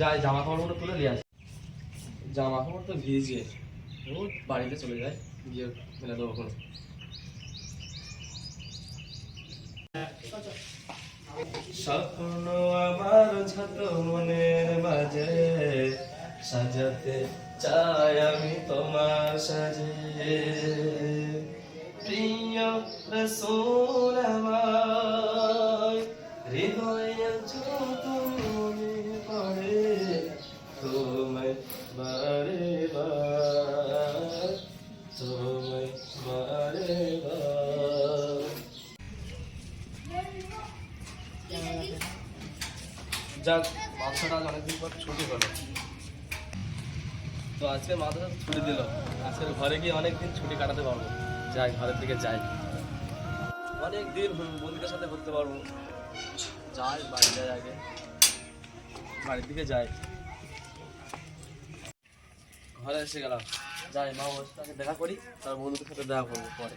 যাই জামা কাপড়গুলো তুলে নিয়ে আসি। জামা কাপড় তো ভিজে। ও বাড়িতে চলে যায়, গিয়ে মেলে দেবো কোনো স্বপ্ন আমার ছত মনের মাঝে, সাজাতে চাই আমি তোমার সাজে। প্রিয় রসুল আমার বারে বার তোমায় বারে বার। যাক আজ অনেকদিন পর ছুটি হলো। তো আজকে মাথাটা ছুটি দিল। আজকে ঘরে গিয়ে অনেকদিন ছুটি কাটাতে পারব। যাই, ঘরের দিকে যাই। অনেক দিন বন্ধুদের সাথে ঘুরতে পারব। যাই, বাড়ি যাই আগে। বাড়ির দিকে যাই। ঘরে এসে গেলাম যাই মা ওর সাথে দেখা করি তার বন্ধুদের সাথে দেখা করব পরে।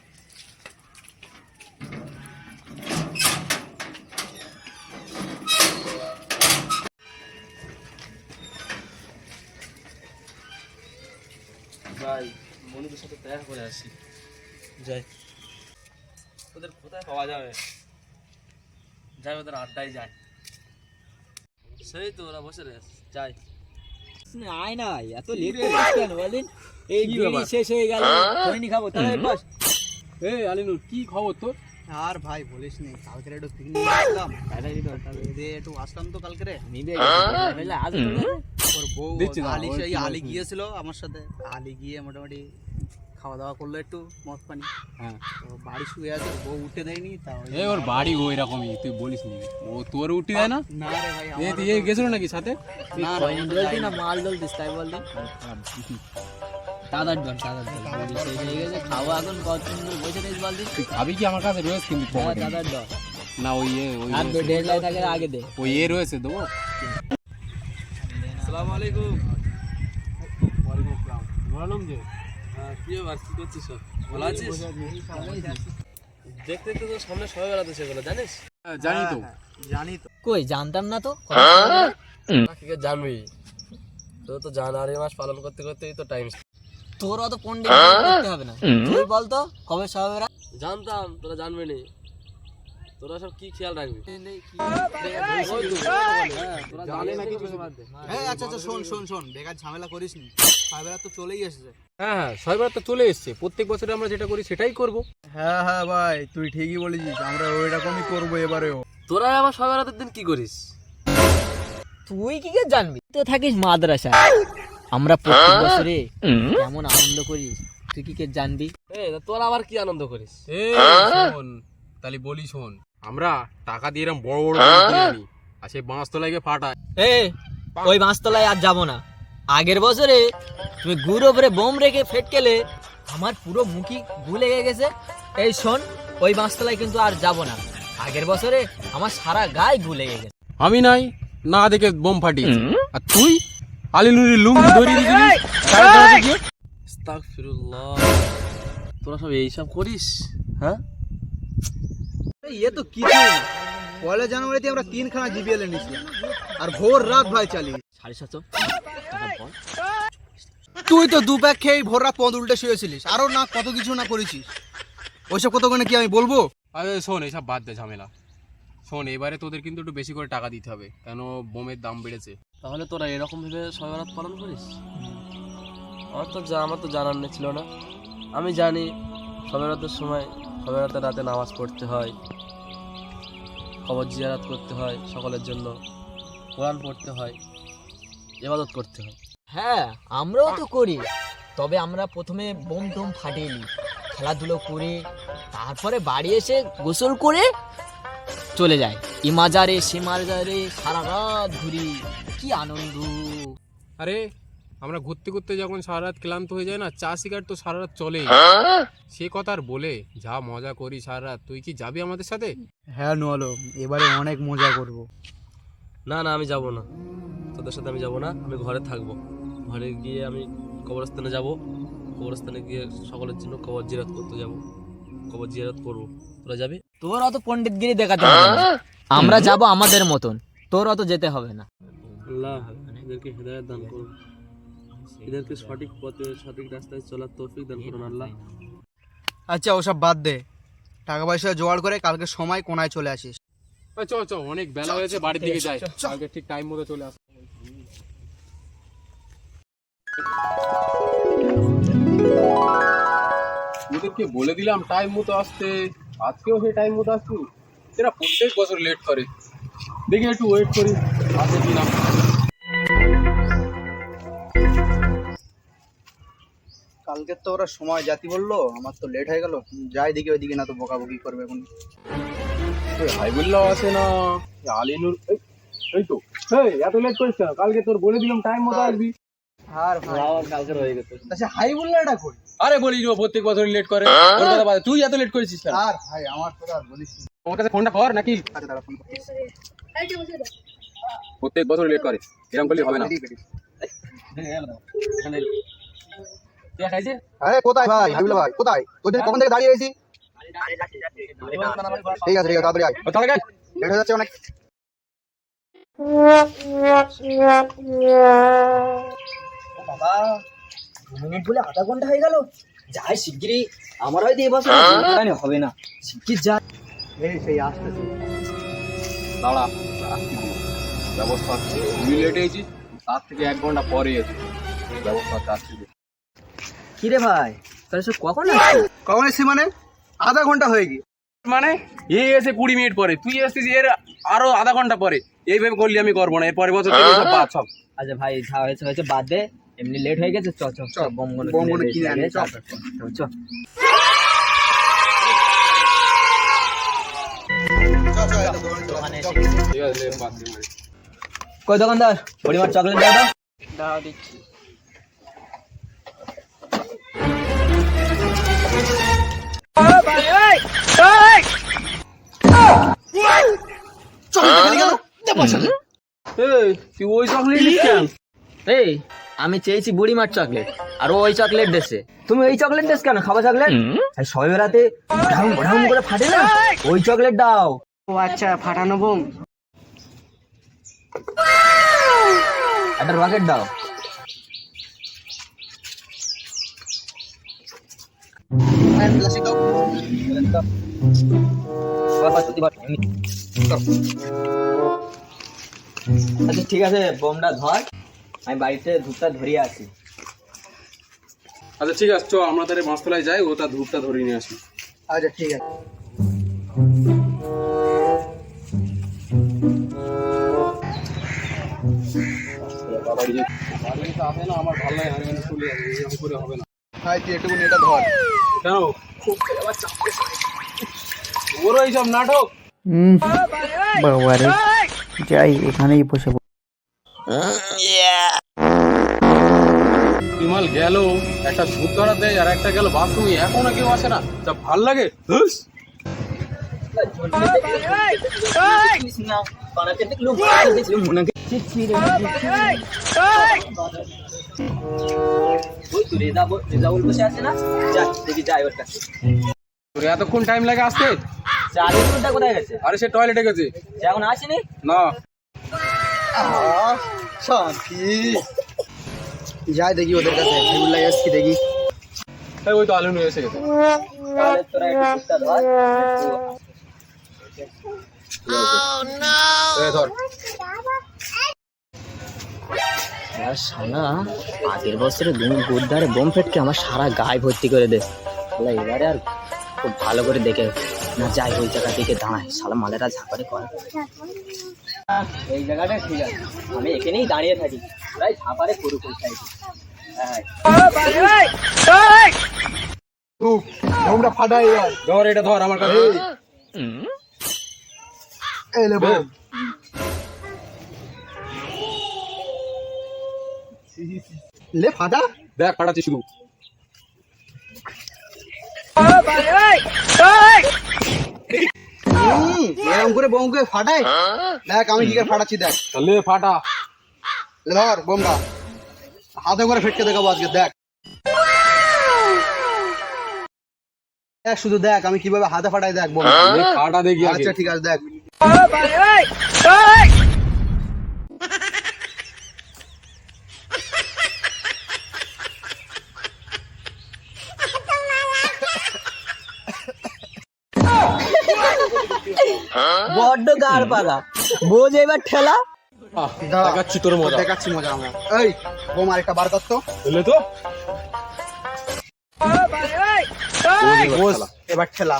যাই বন্ধুদের সাথে দেখা করে আসি। যাই। ওদের কোথায় পাওয়া যাবে? যাই ওদের আড্ডায় যাই। সেই তো ওরা বসে রে যাই। আয় না এত লেট করিস কেন বলেন এই বিড়ি শেষ হয়ে গেল খৈনি খাব তাহলে বস। এই আলিনুর কি খবর তোর? আর ভাই বলিস নি কালকে একটু পিকনিক আসলাম। দিয়ে একটু আসলাম তো কালকে নিবে। আজ ওর বউ আলি সেই আলি গিয়েছিল আমার সাথে। আলি গিয়ে মোটামুটি খাওয়া দাওয়া করল একটু মদ পানি। হ্যাঁ। তো বাড়ি শুয়ে আছে বউ উঠে দেয়নি তা ওই ওর বাড়ি ওই রকমই তুই বলিস নি। ও তোর উঠি দেয় না? না রে ভাই এ আমার তুই এ গেছিল নাকি সাথে? না রে, আমি না মাল দলতিস তাই বললি দাদার দল দাদার দল বিড়ি শেষ হয়ে গেছে খাওয়া এখন কত সুন্দর বসে রয়েছে বলতি তুই খাবি কি আমার কাছে? রয়েছে কিন্তু হ্যাঁ পকেটে। দাদার দল না ওই এ ওই আর রয়েছে। দেড় লাখ টাকার আগে দে। ওই এ রয়েছে দেবো আসসালামু আলাইকুম। বললাম যে হ্যাঁ দেখতে তো সামনে সবাই বেড়াতে সেগুলো জানিস? জানি তো। জানি তো। কই জানতাম না তো? না, কি করে জানবি? তোর তো জানুয়ারি মাস পালন করতে করতেই তো টাইম তোর অত পন্ডিত করতে হবে না। তুই বল কবে সবাই জানতাম তোরা জানবি নি। তোরা সব কি খেয়াল রাখবি? তোরা জানি না কিছু হ্যাঁ আচ্ছা আচ্ছা শোন শোন শোন। বেকার ঝামেলা করিস নি। সাহেবেরা তো চলেই এসেছে। হ্যাঁ হ্যাঁ ছয়বার তো চলে এসছে। প্রত্যেক বছরে আমরা যেটা করি সেটাই করব। হ্যাঁ হ্যাঁ ভাই তুই ঠিকই বলেছিস। আমরা ওই রকমই করব এবারেও। তোরা আবার সবাই বেড়াতে দিন কি করিস? তুই কি করে জানবি? তো থাকিস মাদ্রাসা আমরা প্রত্যেক বছরে কেমন আনন্দ করি। তুই কি কে জানবি? এ তোরা আবার কি আনন্দ করিস? শোন তাহলে বলি শোন। আমরা টাকা দিয়ে এরকম বড় বড় আনি। আর সেই বাঁশ তো লাগে ফাটায় এ ওই মাছতলায় আর যাব না। আগের বছরে তুমি গুড় ওপরে বোম রেখে ফেটকেলে আমার পুরো মুখি গুলে গেছে। এই শোন ওই মাছতলায় কিন্তু আর যাব না। আগের বছরে আমার সারা গায়ে গুলে গেছে। আমি নাই না দেখে বোম ফাটি আর তুই? আলিনুরি লুঙ্গি ধরিয়ে দিয়েছিস তোরা সব এইসব করিস? হ্যাঁ? ইয়ে তো কিছু না। পয়লা জানুয়ারিতে আমরা তিনখানা জিবিএল এনেছিলাম আর ভোর রাত ভাই চালিয়ে। সাড়ে সাতশো। তুই তো দু প্যাক খেয়ে ভোর রাত পদ উল্টে শুয়েছিলিস। আরও না কত কিছু না করেছিস। ওইসব কতক্ষণে কি আমি বলব? আরে শোন এসব বাদ দে ঝামেলা। শোন এবারে তোদের কিন্তু একটু বেশি করে টাকা দিতে হবে কেন বোমের দাম বেড়েছে? তাহলে তোরা এরকম ভেবে সবাই পালন করিস? আমার তো যা আমার তো জানার নেই ছিল না। আমি জানি সবাই রাতের সময় সবাই রাতে রাতে নামাজ পড়তে হয় খবর জিয়ারাত করতে হয় সকলের জন্য কোরআন পড়তে হয় ইবাদত করতে হয়। হ্যাঁ আমরাও তো করি। তবে আমরা প্রথমে বোম টোম ফাটিয়ে নিই খেলাধুলো করে তারপরে বাড়ি এসে গোসল করে চলে যায় ই মাজারে সে মাজারে সারা রাত ঘুরি। কি আনন্দ। আরে আমরা ঘুরতে ঘুরতে যখন সারা রাত ক্লান্ত হয়ে যায় না চা সিগারেট তো সারা রাত চলে সে কথা আর বলে যা মজা করি সারা রাত তুই কি যাবি আমাদের সাথে? হ্যাঁ নোয়ালো এবারে অনেক মজা করব। না না আমি যাব না। তোদের সাথে আমি যাব না আমি ঘরে থাকব। ঘরে গিয়ে আমি কবরস্থানে যাব। কবরস্থানে গিয়ে সকলের জন্য কবর জিরাত করতে যাব। কবর জিরাত করব। তোরা যাবি? তোর অত পণ্ডিতগিরি দেখাতে হবে না। আমরা যাব আমাদের মতন। তোর অত যেতে হবে না। আল্লাহ এদেরকে হেদায়ত দান করুন। এদেরকে সঠিক পথে সঠিক রাস্তায় চলার তৌফিক দান করুন আল্লাহ। আচ্ছা ওসব বাদ দে। টাকা পয়সা জোগাড় করে কালকে সময় কোনায় চলে আসিস। চ চ অনেক বেলা হয়েছে বাড়ির দিকে যাই। কালকে ঠিক টাইম মতো চলে আস। ওদেরকে বলে দিলাম টাইম মতো আসতে। আজকেও সেই টাইম মতো আসছি এরা প্রত্যেক বছর লেট করে। দেখি একটু ওয়েট করি। আসে কিনা। কালকে তো ওরা সময় জাতি বলল আমার তো লেট হয়ে গেল। যাই দিকে ওইদিকে না তো বকাবকি করবে এখন হাইবুল্লাহ আছে না। আলিনুর এই, এই তো। এই এত লেট করিস কেন? কালকে তোর বলে দিলাম টাইম মতো আসবি। আর ভাই। কালকে রয়ে গেছে। আচ্ছা হাই বললে এটা কই? আরে বলি ও প্রত্যেক বছর লেট করে। কথা বাদ তুই এত লেট করেছিস কেন? আর ভাই আমার কথা আর বলিস। আমার কাছে ফোনটা কর নাকি? আচ্ছা দাঁড়া ফোন প্রত্যেক বছর লেট করে এরকম করলে হবে না। আরে কোথায় ভাই? হাবিবুল্লাহ ভাই কোথায়? তোদের কখন থেকে দাঁড়িয়ে রয়েছি? ঠিক আছে ঠিক আছে তাড়াতাড়ি আয়। তাহলে লেট হয়ে যাচ্ছে অনেক। বাবা মিনিট বলে আধা ঘণ্টা হয়ে গেল। যাই শিগগিরই আমার হয়তো দোকানে হবে না। শিগগির যা। এই সেই আসতেছে। দাঁড়া আসছি। ব্যবস্থা হচ্ছে লেট হয়েছিস তার থেকে এক ঘণ্টা পরে এসে। ব্যবস্থা হচ্ছে আসছি তো। কি রে ভাই? তাহলে সে কখন আসছে? কখন এসছি মানে? আধা ঘণ্টা হয়ে গিয়ে। মানে? এই এসে কুড়ি মিনিট পরে। তুই এসছিস এর আরও আধা ঘণ্টা পরে। এইভাবে করলে আমি করব না। এর পরের বছর থেকে সব বাদ সব। আচ্ছা ভাই যা হয়েছে হয়েছে বাদ দে। এমনি লেট হয়ে গেছে চ চ চ কিনে আনি, চ। কই দোকানদার? পরিমাণ চকলেট দাও দাও দাও এই, তুই ওই চকলেট নিস কেন? এই আমি চেয়েছি বুড়ি মার চকলেট আর ওই চকলেট দেশে। তুমি ওই চকলেট দেশ কেন? খাবা চকলেট এই সবাই বেড়াতে ঢাম ঢাম করে ফাটে না? ওই চকলেট দাও। ও আচ্ছা ফাটানো বোম। একটা রকেট দাও। বাস, এমনি। আচ্ছা ঠিক আছে বোমটা ধর। আমি বাড়িতে ধূপটা ধরিয়ে আসি। আচ্ছা ঠিক আছে চ আমরা তাহলে মাছতলায় যাই ও তার ধূপটা ধরে নিয়ে আসি। আচ্ছা ঠিক আছে। আমার ভালো লাগে আমি চলে যাব করে হবে না ভাই একটু এটা ধর। কেন? ওর এইসব নাটক। বাবারে। যাই এখানেই বসে পড়ি। বিমল গেল একটা ধূপ ধরা দেয় আর একটা গেল বাথরুমে এখনও কেউ আসে না। তা ভালো লাগে? এতক্ষণ টাইম লাগে আসতে? কোথায় গেছে? আরে সে টয়লেটে গেছে। সে এখন আসেনি? না। শান্তি যাই দেখি ওদের কাছে এসছি দেখি। এই ওই তো আলুনু এসে গেছে। শালা আগের বছরে বুধবারে বোম ফেটকে আমার সারা গায়ে ভর্তি করে দে। এবারে আর খুব ভালো করে দেখে না যাই ওই জায়গা দিকে দাঁড়ায়। শালা মালেরা ঝাঁপারে করে এই জায়গাটা ঠিক আছে। আমি এখানেই দাঁড়িয়ে থাকি। প্রায় ঝাঁপারে করু ধর এটা ধর আমার কাছে। লে বোম লে ফাটা। দেখ ফাটাচ্ছি শুধু। করে বোমকে ফাটাই। দেখ আমি কি করে ফাটাচ্ছি দেখ। তাহলে ফাটা। ধর বোমটা হাতে করে ফেটকে দেখাবো আজকে দেখ। দেখ শুধু দেখ আমি কীভাবে হাতে ফাটাই দেখ বোম ফাটা দেখি আচ্ছা ঠিক আছে দেখ। দাঁড় পাকা বোঝ এবার ঠেলা? দেখাচ্ছি তোর মজা। দেখাচ্ছি মজা আমরা। এই বোম আরেকটা বার করতো বুঝলে তো। এবার ঠেলা।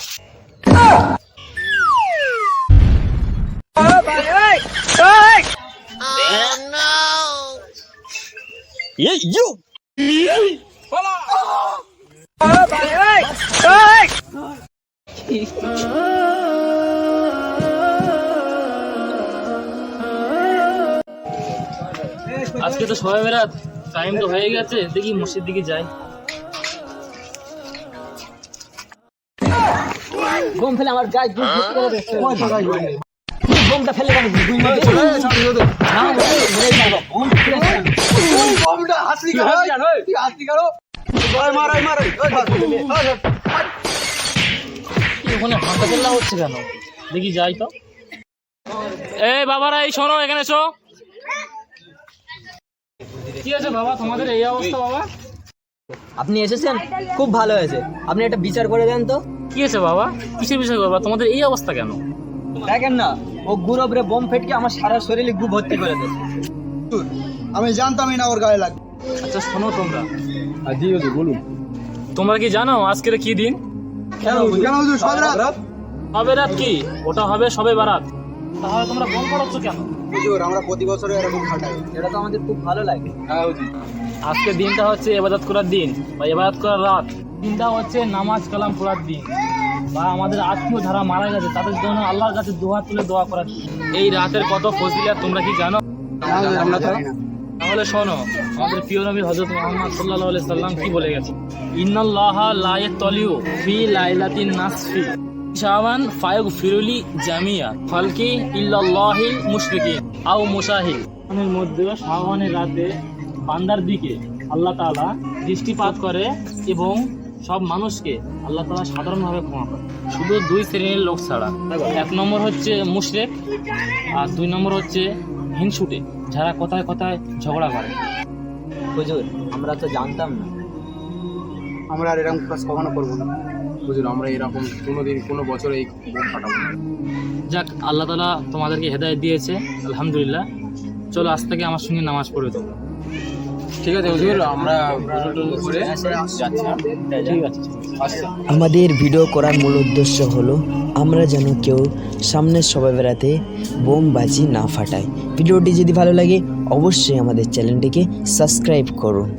আজকে তো সবাই বেরাত টাইম তো হয়ে গেছে দেখি মসজিদ দিকে যাই। বোম ফেলে আমার গায়ে দুধ ভর্তি করে ফেলে কেন? দুই মিনিট ওখানে হাঁটা হচ্ছে কেন? দেখি যাই তো। এই বাবারা এই শোনো এখানে এসো। কি আছে বাবা? তোমাদের এই অবস্থা বাবা? আপনি এসেছেন? খুব ভালো হয়েছে। আপনি একটা বিচার করে দেন তো। কি আছে বাবা? কিসের বিষয় বাবা তোমাদের এই অবস্থা কেন? দেখেন না ও গুরবরে বোম ফেটকে আমার সারা শরীরে গু ভর্তি করে দেয় আমি জানতামই না ওর গায়ে লাগবে। আচ্ছা শোনো তোমরা। জি জি বলুন। তোমরা কি জানো আজকের কি দিন? কেন কেন হুজুর সব রাত। সবে রাত কি? ওটা হবে সবে বারাত। তাহলে তোমরা বোম ফাটাচ্ছ কেন? হুজুর আমরা প্রতি বছর এরকম ফাটাই এটা তো আমাদের খুব ভালো লাগে। আজকে দিনটা হচ্ছে এবাদত করার দিন বা এবাদত করার রাত। দিনটা হচ্ছে নামাজ কালাম পড়ার দিন। বা আমাদের আত্মীয় যারা মারা গেছে তাদের জন্য আল্লাহর কাছে দোয়া তুলে দোয়া করার এই রাতের কত ফজিলত তোমরা কি জানো? আমরা তো তাহলে শোনো আমাদের প্রিয় নবী হজরত মোহাম্মদ আলাইহি সাল্লাম কি বলে গেছে? ইন্নাল্লাহা লা ইয়াতলিউ ফি লাইলাতিন নাসফি। শাবান ফায়গ ফিরুলি জামিয়া ফালকি ইল্লাল্লাহিল মুশরিকিন আও মুশাহিদ। এর মধ্যে শাবানের রাতে বান্দার দিকে আল্লাহ তাআলা দৃষ্টিপাত করে এবং সব মানুষকে আল্লাহ তাআলা সাধারণভাবে ক্ষমা করে। শুধু দুই শ্রেণির লোক ছাড়া। এক নম্বর হচ্ছে মুশরিক আর দুই নম্বর হচ্ছে হিংসুটে যারা কথায় কথায় ঝগড়া করে। হুজুর আমরা তো জানতাম না। আমরা আর এরকম কাজ কখনো করব না। বুঝুন আমরা এরকম কোনোদিন কোনো বছর এই বোম ফাটাবো যাক আল্লাহ তালা তোমাদেরকে হেদায়ত দিয়েছে আলহামদুলিল্লাহ চলো আজ থেকে আমার সঙ্গে নামাজ পড়ে দেবো ঠিক আছে হুজুর আমরা আচ্ছা আমাদের ভিডিও করার মূল উদ্দেশ্য হলো আমরা যেন কেউ সামনের সবাই বেড়াতে বোমবাজি না ফাটায় ভিডিওটি যদি ভালো লাগে অবশ্যই আমাদের চ্যানেলটিকে সাবস্ক্রাইব করুন